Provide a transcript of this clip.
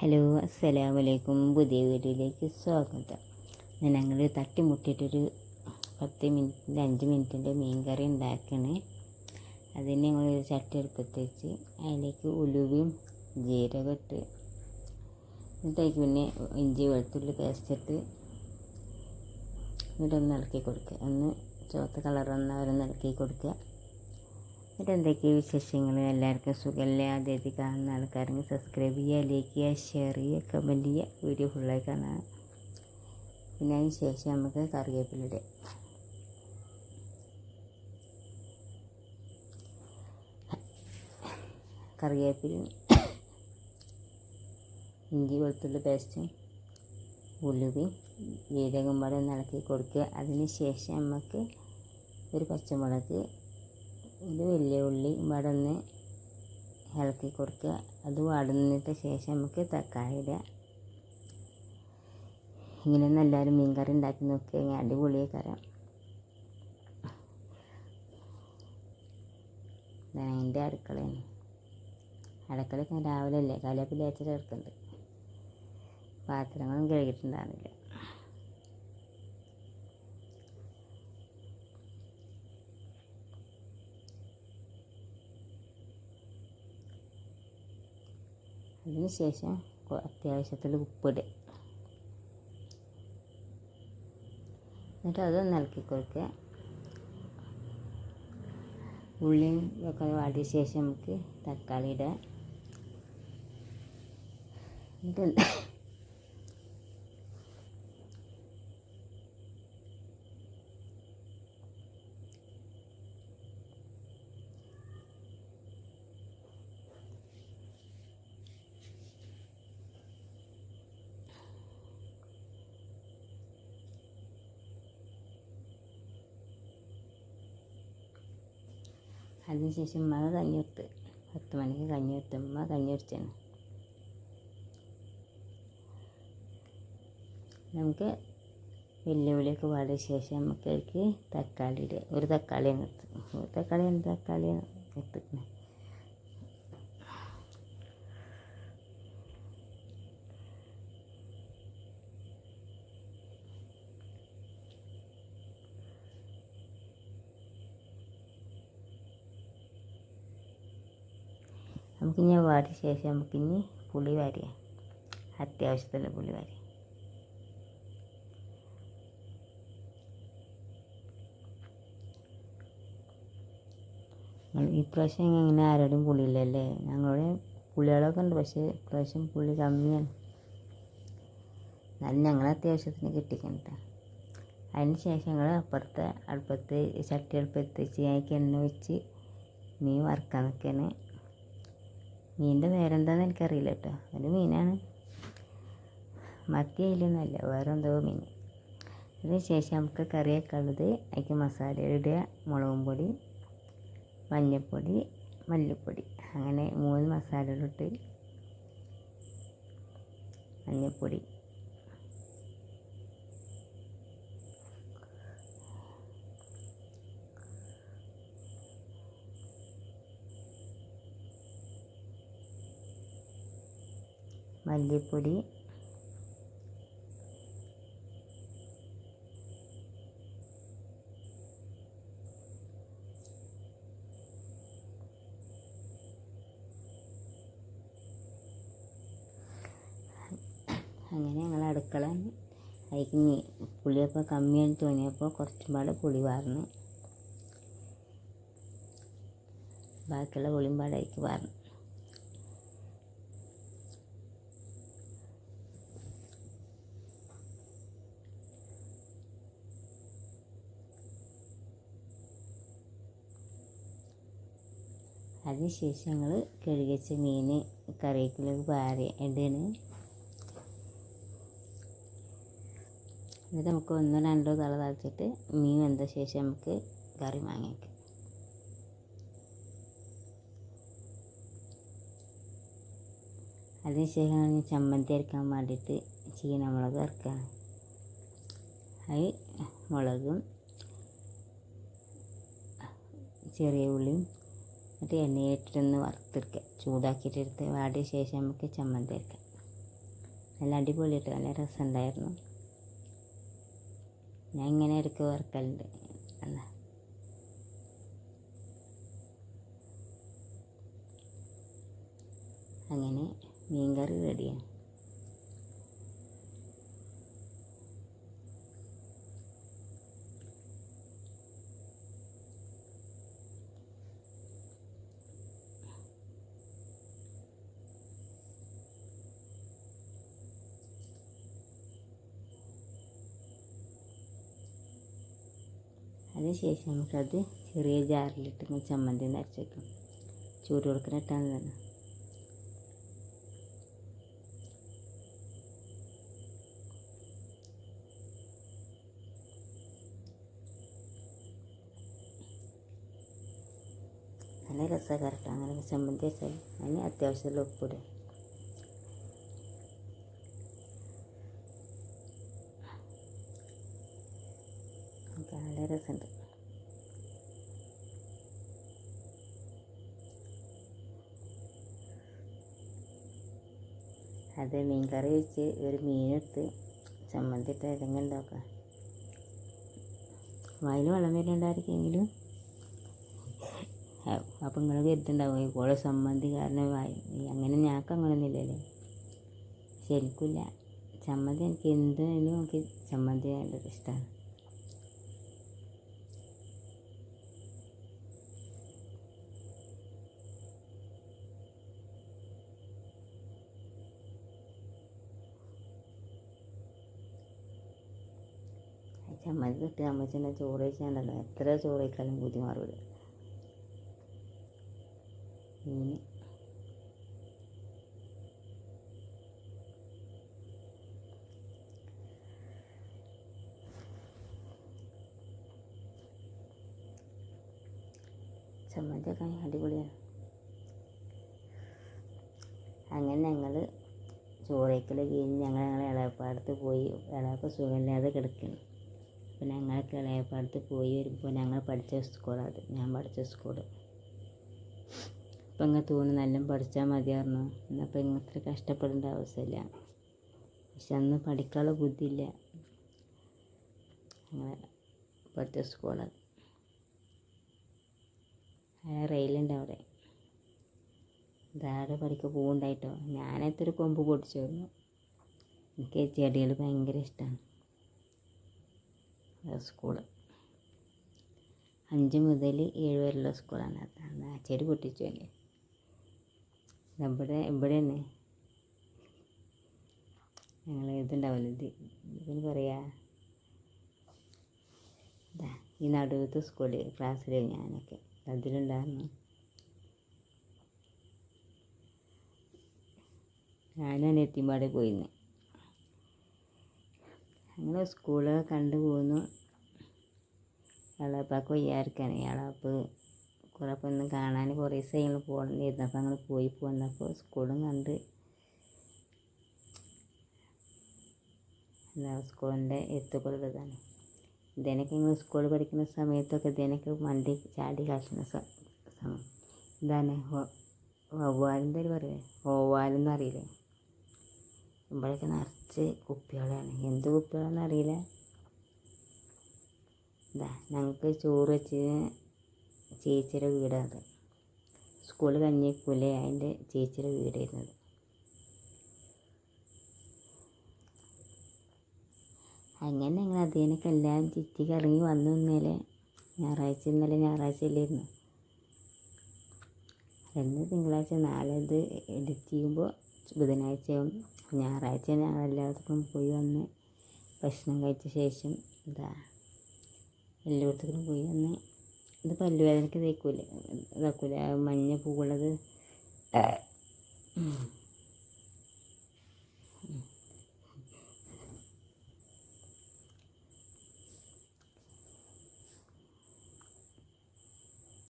Hello അസ്സലാമു അലൈക്കും പുതിയ വീഡിയോയിലേക്ക് സ്വാഗതം. ഞാൻ ഞങ്ങൾ തട്ടിമുട്ടിയിട്ടൊരു പത്ത് മിനിറ്റിന്റെ അഞ്ച് മിനിറ്റിന്റെ മീൻ കറി ഉണ്ടാക്കണേ. അതിന് ഞങ്ങളൊരു ചട്ടി അടുപ്പത്ത് വെച്ച് അതിലേക്ക് ഉലുവയും ജീരകം ഇട്ട് എന്നിട്ടേക്ക് പിന്നെ ഇഞ്ചി വെളുത്തുള്ളി പേസ്റ്റ് ഇട്ട് എന്നിട്ടൊന്ന് ഇളക്കി കൊടുക്കുക. ഒന്ന് ചുവത്ത കളർ വന്നവരൊന്ന് ഇളക്കി കൊടുക്കുക. എന്തൊക്കെയാണ് വിശേഷങ്ങൾ? എല്ലാവർക്കും സുഖമല്ലേ ആദ്യമായിട്ട് കാണുന്ന ആൾക്കാരെങ്കിൽ സബ്സ്ക്രൈബ് ചെയ്യുക ലൈക്ക് ചെയ്യുക ഷെയർ ചെയ്യുക കമന്റ് ചെയ്യുക. വീഡിയോ ഫുള്ളായി കാണാം. പിന്നെ അതിന് ശേഷം നമുക്ക് കറിവേപ്പിലിടുക കറിവേപ്പിലും ഇഞ്ചി വെളുത്തുള്ളി പേസ്റ്റും ഉലുവയും ജീരകം പോലെ ഇളക്കി കൊടുക്കുക. അതിന് ശേഷം നമുക്ക് ഒരു പച്ചമുളക് ഒരു വലിയ ഉള്ളി ഇവിടെ ഒന്ന് ഇളക്കി കൊടുക്കുക. അത് വടന്നിട്ട് ശേഷം നമുക്ക് തക്കാളി ഇടുക. ഇങ്ങനെയൊന്നും എല്ലാവരും മീൻകറി ഉണ്ടാക്കി നോക്കി അടിപൊളിയായി കറാം അതിന്റെ അടുക്കളയാണ് അടുക്കളയൊക്കെ രാവിലെ അല്ലേ? കലപ്പിലേച്ചിട്ട് എടുക്കുന്നുണ്ട് പാത്രങ്ങളും കഴുകിയിട്ടുണ്ടാകുന്നില്ല അതിന് ശേഷം അത്യാവശ്യത്തിൽ ഉപ്പിടുക എന്നിട്ട് അത് ഇളക്കി കൊടുക്കുക. ഉള്ളിയും ഒക്കെ വാടിയ ശേഷം നമുക്ക് തക്കാളി ഇടുക. എന്നിട്ട് അതിന് ശേഷം ഉമ്മ കഞ്ഞി കൊടുത്ത് പത്ത് മണിക്ക് കഞ്ഞി കൊടുത്ത് ഉമ്മ കഞ്ഞി കുടിച്ചാണ് നമുക്ക് വെല്ലുവിളിയൊക്കെ പാടിയ ശേഷം നമുക്ക് തക്കാളി ഇടുക. ഒരു എടുത്ത് ഒരു തക്കാളി രണ്ട് തക്കാളിയാണ് എടുത്തിട്ടുണ്ട് നമുക്കിനി വാടിയ ശേഷം നമുക്കിനി പുളി വാരിയ. അത്യാവശ്യത്തിന്റെ പുളി വാരി ഇപ്രാവശ്യം ഇങ്ങനെ ആരോടും പുളിയില്ലല്ലേ? ഞങ്ങളുടെ പുളികളൊക്കെ ഉണ്ട് പക്ഷേ ഇപ്രാവശ്യം പുളി കമ്മിയാണ്. എന്നാലും ഞങ്ങൾ അത്യാവശ്യത്തിന് കിട്ടിക്കണ്ട അതിന് ശേഷം ഞങ്ങൾ അപ്പുറത്തെ അടുപ്പത്ത് ചട്ടി അടുപ്പത്ത് വെച്ച് വെച്ച് മീൻ വറുക്കാൻ നിൽക്കുകയാണ് മീനിന്റെ പേരെന്താണെന്ന് എനിക്കറിയില്ല കേട്ടോ. ഒരു മീനാണ്. മത്തി അതിലൊന്നുമല്ല വേറെ എന്തോ മീൻ. അതിന് ശേഷം നമുക്ക് കറി വെക്കാനുള്ളത് അതിക്ക് മസാല ഇടുക മുളകും പൊടി മഞ്ഞൾപ്പൊടി മല്ലിപ്പൊടി. അങ്ങനെ മൂന്ന് മസാലകളിട്ട് മഞ്ഞൾപ്പൊടി. മല്ലിപ്പൊടി. അങ്ങനെ ഞങ്ങൾ അടുക്കള അതിക്ക് പുളിയപ്പോൾ കമ്മിയായി തോന്നിയപ്പോൾ കുറച്ചും പാടെ പുളി വാർന്ന്. ബാക്കിയുള്ള പുളിയും പാടെ അതിക്ക് അതിനുശേഷം ഞങ്ങൾ കഴുകി വെച്ച മീൻ കറിവേപ്പിലേക്ക് പാരി ഇടുകയാണ് എന്നിട്ട് നമുക്ക് ഒന്നോ രണ്ടോ തള തളിച്ചിട്ട് മീൻ വെന്ത ശേഷം നമുക്ക് കറി വാങ്ങിക്കാം അതിനുശേഷം ചമ്മന്തി അരക്കാൻ വേണ്ടിയിട്ട് ചീനമുളക് ഇറക്കുകയാണ് അത് മുളകും ചെറിയ ഉള്ളിയും എന്നിട്ട് എണ്ണയിലിട്ടിട്ടൊന്ന് വറുത്തെടുക്കുക. ചൂടാക്കിയിട്ടെടുത്ത് വാടിയ ശേഷം നമുക്ക് ചമ്മന്തി അരക്കാം. നല്ല അടിപൊളിയായിട്ട് നല്ല രസമുണ്ടായിരുന്നു. ഞാൻ ഇങ്ങനെ ഇടയ്ക്ക് വറുക്കലുണ്ട്. അല്ല. അങ്ങനെ മീൻകറി റെഡിയാണ് അതിനുശേഷം നമുക്കത് ചെറിയ ജാറിലിട്ട് ചമ്മന്തി നരച്ച് വെക്കും. ചൂട് കൊടുക്കുന്ന ഇട്ടാണ് തന്നെ നല്ല രസമാണ് അങ്ങനെ ചമ്മന്തി വെച്ചാൽ അതിന് അത്യാവശ്യമുള്ള ഉപ്പിടും നമുക്ക് നല്ല രസമുണ്ട്. അത് മീൻ കറി വെച്ച് ഒരു മീനെടുത്ത് ചമ്മന്തി ഇട്ട് ഏതെങ്കിലും ഉണ്ടാക്കാം വായിൽ വെള്ളം വരുന്നുണ്ടായിരിക്കെങ്കിലും അപ്പം നിങ്ങൾ കരുത്തുണ്ടാവും ഇപ്പോൾ ചമ്മന്തി കാരണം വായി അങ്ങനെ ഞങ്ങൾക്ക് അങ്ങനെയൊന്നുമില്ലല്ലോ ശരിക്കില്ല ചമ്മന്തി എനിക്ക് എന്തായാലും എനിക്ക് ചമ്മന്തി ഭയങ്കര ഇഷ്ടമാണ്. ചമ്മന്തി കിട്ടുക അമ്മച്ചെന്നെ ചോറ് കഴിച്ചാണ്ടല്ലോ എത്ര ചോറ് കഴിക്കാനും ബുദ്ധി മാറൂല. മീൻ അടിപൊളിയാണ്. അങ്ങനെ ഞങ്ങൾ ചോറേക്കൽ കഴിഞ്ഞ് ഞങ്ങൾ ഞങ്ങളെ ഇളയപ്പാടത്ത് പോയി. ഇളയപ്പ സുഖമില്ലാതെ കിടക്കുന്നു അപ്പോൾ ഞങ്ങൾക്ക് ഇളയപ്പാടത്ത് പോയി വരുമ്പോൾ ഞങ്ങൾ പഠിച്ച സ്കൂളത് ഞാൻ പഠിച്ച സ്കൂൾ അപ്പം ഇങ്ങനെ തോന്നി നല്ല പഠിച്ചാൽ മതിയായിരുന്നു. എന്നപ്പോൾ അത്ര കഷ്ടപ്പെടേണ്ട ആവശ്യമില്ല പക്ഷെ അന്ന് പഠിക്കാനുള്ള ബുദ്ധിയില്ല. അങ്ങനെ പഠിച്ച സ്കൂളത് റെയിലുണ്ട് അവിടെ. ധാരാളം പഠിക്കാൻ പോകുന്നുണ്ടായിട്ടോ ഞാനത്തൊരു കൊമ്പ് പൊടിച്ചിരുന്നു എനിക്ക് ചെടികൾ ഭയങ്കര ഇഷ്ടമാണ് സ്കൂൾ. അഞ്ച് മുതൽ ഏഴ് വരെയുള്ള സ്കൂളാണ്. അന്ന് ചെടി പൊട്ടിച്ചു അല്ലേ ഇവിടെ ഇവിടെ തന്നെ ഞങ്ങൾ ഇതുണ്ടാവില്ല ഇത് ഇതിന് പറയാ. ഈ നടുവത്തെ സ്കൂളിൽ ക്ലാസ്സിൽ ഞാനൊക്കെ. അതിലുണ്ടായിരുന്നു. ഞാനും എത്തിമ്പാടെ പോയിന്ന്. അങ്ങനെ സ്കൂളൊക്കെ കണ്ടു പോന്നു. ഇളപ്പാക്ക് വയ്യായിരിക്കാണ് ഇളപ്പ് കുറേ അപ്പം ഒന്ന് കാണാൻ കുറേ ദിവസം ഞങ്ങൾ പോകണമെന്നായിരുന്നു അപ്പം അങ്ങനെ പോയി പോന്നപ്പോൾ സ്കൂളും കണ്ട് എന്താ സ്കൂളിന്റെ എത്തുകൊള്ളതാണ് ഇതിനൊക്കെ ഞങ്ങൾ സ്കൂളിൽ പഠിക്കുന്ന സമയത്തൊക്കെ ഇതിനൊക്കെ മണ്ടി ചാടി കാശുന്ന സമയം ഇതാണ് വവ്വാലിന്റെ ഒരു പറയേ ഓവാലെന്ന് അറിയില്ലേ ഇവിടെയൊക്കെ നിറച്ച് കുപ്പികളാണ്. എന്ത് കുപ്പികളാണെന്ന് അറിയില്ല ഇതാ ഞങ്ങൾക്ക് ചോറ് വെച്ച് ചേച്ചിയുടെ വീടാണ് സ്കൂൾ കഞ്ഞിക്കൂലേ അതിന്റെ ചേച്ചിയുടെ വീടായിരുന്നത്. അങ്ങനെ ഞങ്ങൾ അതിനൊക്കെ എല്ലാം ചുറ്റി കറങ്ങി വന്നു ഇന്നലെ. ഞായറാഴ്ച ഇന്നലെ ഞായറാഴ്ച അല്ലായിരുന്നു. എന്ന് തിങ്കളാഴ്ച നാളെ ഇത് എഡിറ്റ് ചെയ്യുമ്പോൾ ബുധനാഴ്ചയും ഞായറാഴ്ച ഞങ്ങൾ എല്ലായിടത്തും പോയി വന്ന് ഭക്ഷണം കഴിച്ച ശേഷം ഇതാ എല്ലായിടത്തും പോയി. വന്ന് ഇത് പല്ലുവേദനയ്ക്ക് തേക്കൂലേ ഇതാക്കൂലേ. മഞ്ഞ പൂവുള്ളത്